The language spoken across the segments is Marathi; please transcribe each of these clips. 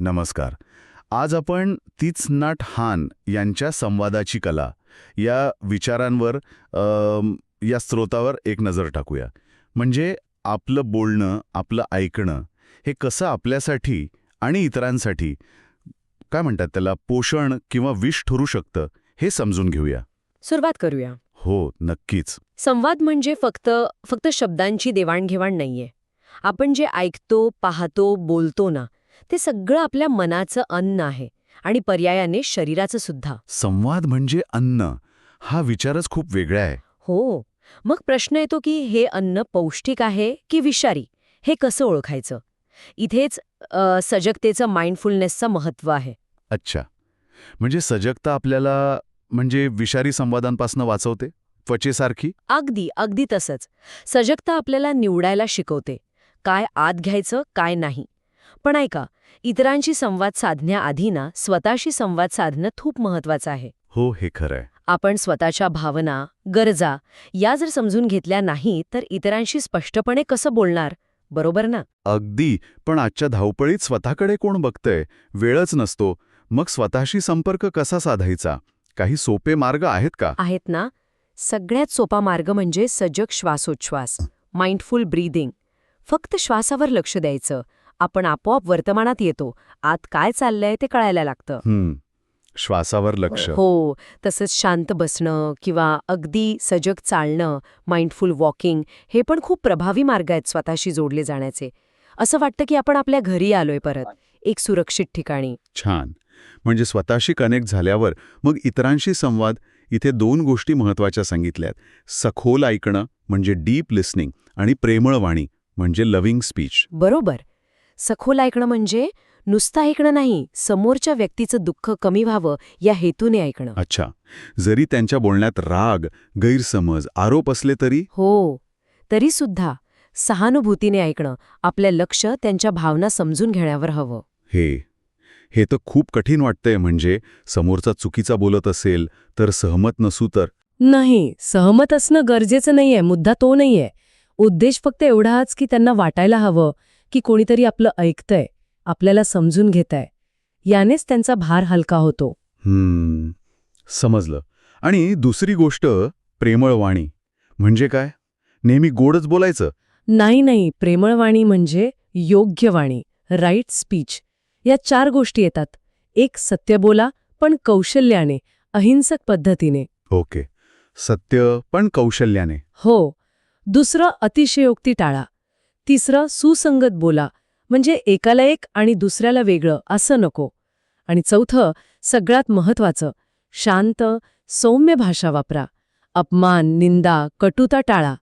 नमस्कार. आज आपण तीच नाट हान यांच्या संवादाची कला या विचारांवर या स्रोतावर एक नजर टाकूया. म्हणजे आपलं बोलणं आपलं ऐकणं हे कसं आपल्यासाठी आणि इतरांसाठी काय म्हणतात त्याला पोषण किंवा विष ठरू शकतं हे समजून घेऊया. सुरुवात करूया. हो नक्कीच. संवाद म्हणजे फक्त फक्त शब्दांची देवाणघेवाण नाहीये. आपण जे ऐकतो पाहतो बोलतो ना ते सगळं आपल्या मनाचं अन्न आहे आणि पर्यायाने शरीराचं सुद्धा. संवाद म्हणजे अन्न. हा विचारच खूप वेगळा आहे. हो. मग प्रश्न येतो की हे अन्न पौष्टिक आहे की विषारी? हे कसं ओळखायचं? इथेच सजगतेचं माइंडफुलनेसचं महत्त्व आहे. अच्छा. म्हणजे सजगता आपल्याला म्हणजे विषारी संवादांपासून वाचवते? त्वचेसारखी? अगदी अगदी तसंच. सजगता आपल्याला निवडायला शिकवते. काय आत घ्यायचं काय नाही. पण ऐका इतरांशी संवाद साधण्याआधी ना स्वतःशी संवाद साधणं खूप महत्वाचं आहे. हो हे खरंय. आपण स्वतःच्या भावना गरजा या जर समजून घेतल्या नाही तर इतरांशी स्पष्टपणे कसं बोलणार? बरोबर ना? अगदी पण आजच्या धावपळीत स्वतःकडे कोण बघतंय? वेळच नसतो. मग स्वतःशी संपर्क कसा साधायचा? काही सोपे मार्ग आहेत का? आहेत ना? सगळ्यात सोपा मार्ग म्हणजे सजग श्वासोच्छ्वास माइंडफुल ब्रीदिंग. फक्त श्वासावर लक्ष द्यायचं. आपण आपोआप वर्तमानात येतो. आत काय चाललंय ते कळायला लागतं. श्वासावर लक्ष. हो. तसंच शांत बसणं किंवा अगदी सजग चालणं माइंडफुल वॉकिंग हे पण खूप प्रभावी मार्ग आहेत स्वतःशी जोडले जाण्याचे. असं वाटतं की आपण आपल्या घरी आलोय परत. एक सुरक्षित ठिकाणी. छान. म्हणजे स्वतःशी कनेक्ट झाल्यावर मग इतरांशी संवाद इथे दोन गोष्टी महत्त्वाच्या सांगितल्यात. सखोल ऐकणं म्हणजे डीप लिसनिंग आणि प्रेमळ वाणी म्हणजे लव्हिंग स्पीच बरोबर. सखोल ऐकणं म्हणजे नुसतं ऐकणं नाही समोरच्या व्यक्तीचं दुःख कमी व्हावं या हेतूने ऐकणं. अच्छा. जरी त्यांच्या बोलण्यात राग गैरसमज आरोप असले तरी? हो. तरी सुद्धा सहानुभूतीने ऐकणं आपलं लक्ष त्यांच्या भावना समजून घेण्यावर हवं. हे. हे तर खूप कठीण वाटतंय म्हणजे समोरचा चुकीचा बोलत असेल तर सहमत नसू तर? नाही सहमत असणं गरजेचं नाहीये मुद्दा तो नाहीये. उद्देश फक्त एवढाच की त्यांना वाटायला हवं की कोणीतरी आपलं ऐकतंय आपल्याला समजून घेतंय. यानेच त्यांचा भार हलका होतो. हम्म समजलं. आणि दुसरी गोष्ट प्रेमळ वाणी म्हणजे काय? नेहमी गोडच बोलायचं? नाही नाही. प्रेमळवाणी म्हणजे योग्य वाणी राईट स्पीच. या चार गोष्टी येतात. एक सत्य बोला पण कौशल्याने अहिंसक पद्धतीने. ओके. सत्य पण कौशल्याने. हो. दुसरं अतिशयोक्ती टाळा. तिसरं सुसंगत बोला म्हणजे एकाला एक आणि दुसऱ्याला वेगळं असं नको. आणि चौथं सगळ्यात महत्वाचं शांत सौम्य भाषा वापरा. अपमान निंदा कटुता टाळा.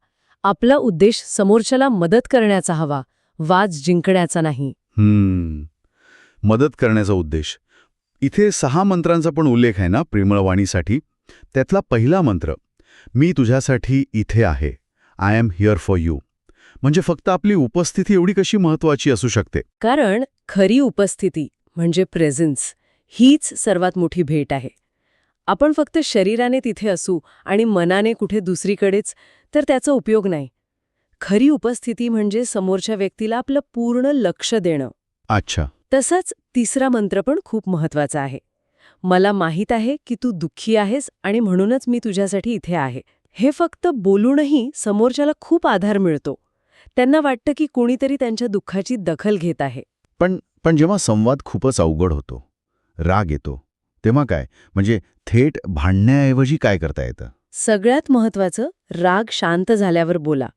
आपला उद्देश समोरच्याला मदत करण्याचा हवा वाज जिंकण्याचा नाही. हम्म. मदत करण्याचा उद्देश. इथे सहा मंत्रांचा पण उल्लेख आहे ना प्रेमळवाणीसाठी? त्यातला पहिला मंत्र मी तुझ्यासाठी इथे आहे. I am here for you. म्हणजे फक्त आपली उपस्थिती एवढी कशी महत्वाची असू शकते? कारण खरी उपस्थिती म्हणजे प्रेझेन्स हीच सर्वात मोठी भेट आहे. आपण फक्त शरीराने तिथे असू आणि मनाने कुठे दुसरीकडेच तर त्याचा उपयोग नाही. खरी उपस्थिती म्हणजे समोरच्या व्यक्तीला आपलं पूर्ण लक्ष देणं. अच्छा. तसंच तिसरा मंत्र पण खूप महत्त्वाचा आहे. मला माहीत आहे की तू दुःखी आहेस आणि म्हणूनच मी तुझ्यासाठी इथे आहे. हे फक्त बोलूनही समोरच्याला खूप आधार मिळतो. त्यांना वाटतं की कोणीतरी त्यांच्या दुःखाची दखल घेत आहे. पण पण जेव्हा संवाद खूपच अवघड होतो राग येतो तेव्हा काय? म्हणजे थेट भांडण्याऐवजी काय करता येतं? सगळ्यात महत्वाचं राग शांत झाल्यावर बोला.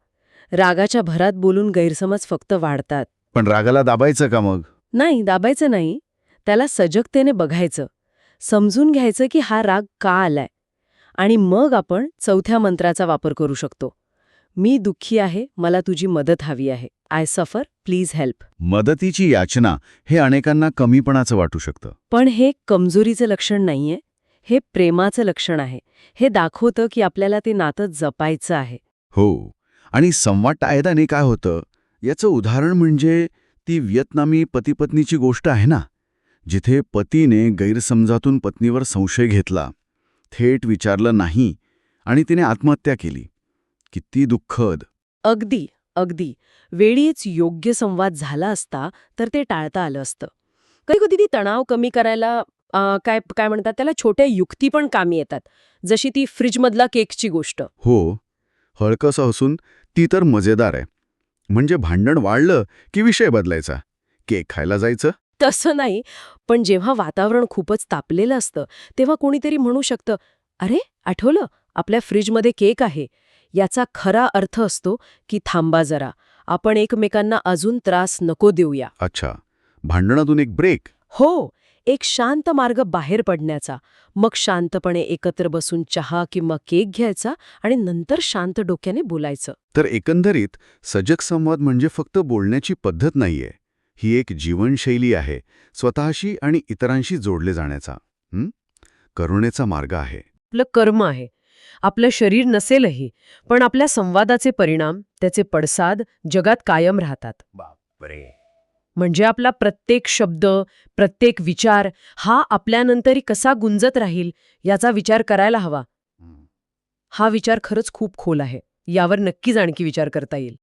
रागाच्या भरात बोलून गैरसमज फक्त वाढतात. पण रागाला दाबायचं का मग? नाही दाबायचं नाही. त्याला सजगतेने बघायचं. समजून घ्यायचं की हा राग का आलाय. आणि मग आपण चौथ्या मंत्राचा वापर करू शकतो. मी दुःखी आहे मला तुझी मदत हवी आहे. आय सफर प्लीज हेल्प मदतीची याचना हे अनेकांना कमीपणाचं वाटू शकतं. पण हे कमजोरीचं लक्षण नाहीये. हे प्रेमाचं लक्षण आहे. हे दाखवतं की आपल्याला ते नातं जपायचं आहे. हो. आणि संवाद टाळताना काय होतं? याचं उदाहरण म्हणजे ती व्हिएतनामी पतीपत्नीची गोष्ट आहे ना? जिथे पतीने गैरसमजातून पत्नीवर संशय घेतला थेट विचारलं नाही आणि तिने आत्महत्या केली. किती दुःखद. अगदी अगदी. वेळीच योग्य संवाद झाला असता तर ते टाळता आलं असतं. कधी कधी ती तणाव कमी करायला अ, काय काय म्हणतात त्याला छोट्या युक्ती पण कामी येतात. जशी ती फ्रीजमधला केकची गोष्ट. हो. हळकंसं असून ती तर मजेदार आहे. म्हणजे भांडण वाढलं की विषय बदलायचा. केक खायला जायचं? तसं नाही. पण जेव्हा वातावरण खूपच तापलेलं असतं तेव्हा कोणीतरी म्हणू शकतं अरे आठवलं? आपल्या फ्रीजमध्ये केक आहे. याचा खरा अर्थ असतो की थांबा जरा. आपण एकमेकांना अजून त्रास नको देऊया. अच्छा. भांडणातून एक ब्रेक? हो. एक शांत मार्ग बाहेर पडण्याचा. मग शांतपणे एकत्र बसून चहा किंवा केक घ्यायचा आणि नंतर शांत डोक्याने बोलायचं. तर एकंदरीत सजग संवाद म्हणजे फक्त बोलण्याची पद्धत नाहीये. ही एक जीवनशैली आहे स्वतःशी आणि इतरांशी जोडले जाण्याचा. हं? करुणेचा मार्ग आहे. आपलं कर्म आहे. आपलं शरीर नसेलही पण आपल्या संवादाचे परिणाम त्याचे पडसाद जगात कायम राहतात. म्हणजे आपला प्रत्येक शब्द प्रत्येक विचार हा आपल्यानंतरही कसा गुंजत राहील याचा विचार करायला हवा. हा विचार खरंच खूप खोल आहे. यावर नक्कीच आणखी विचार करता येईल.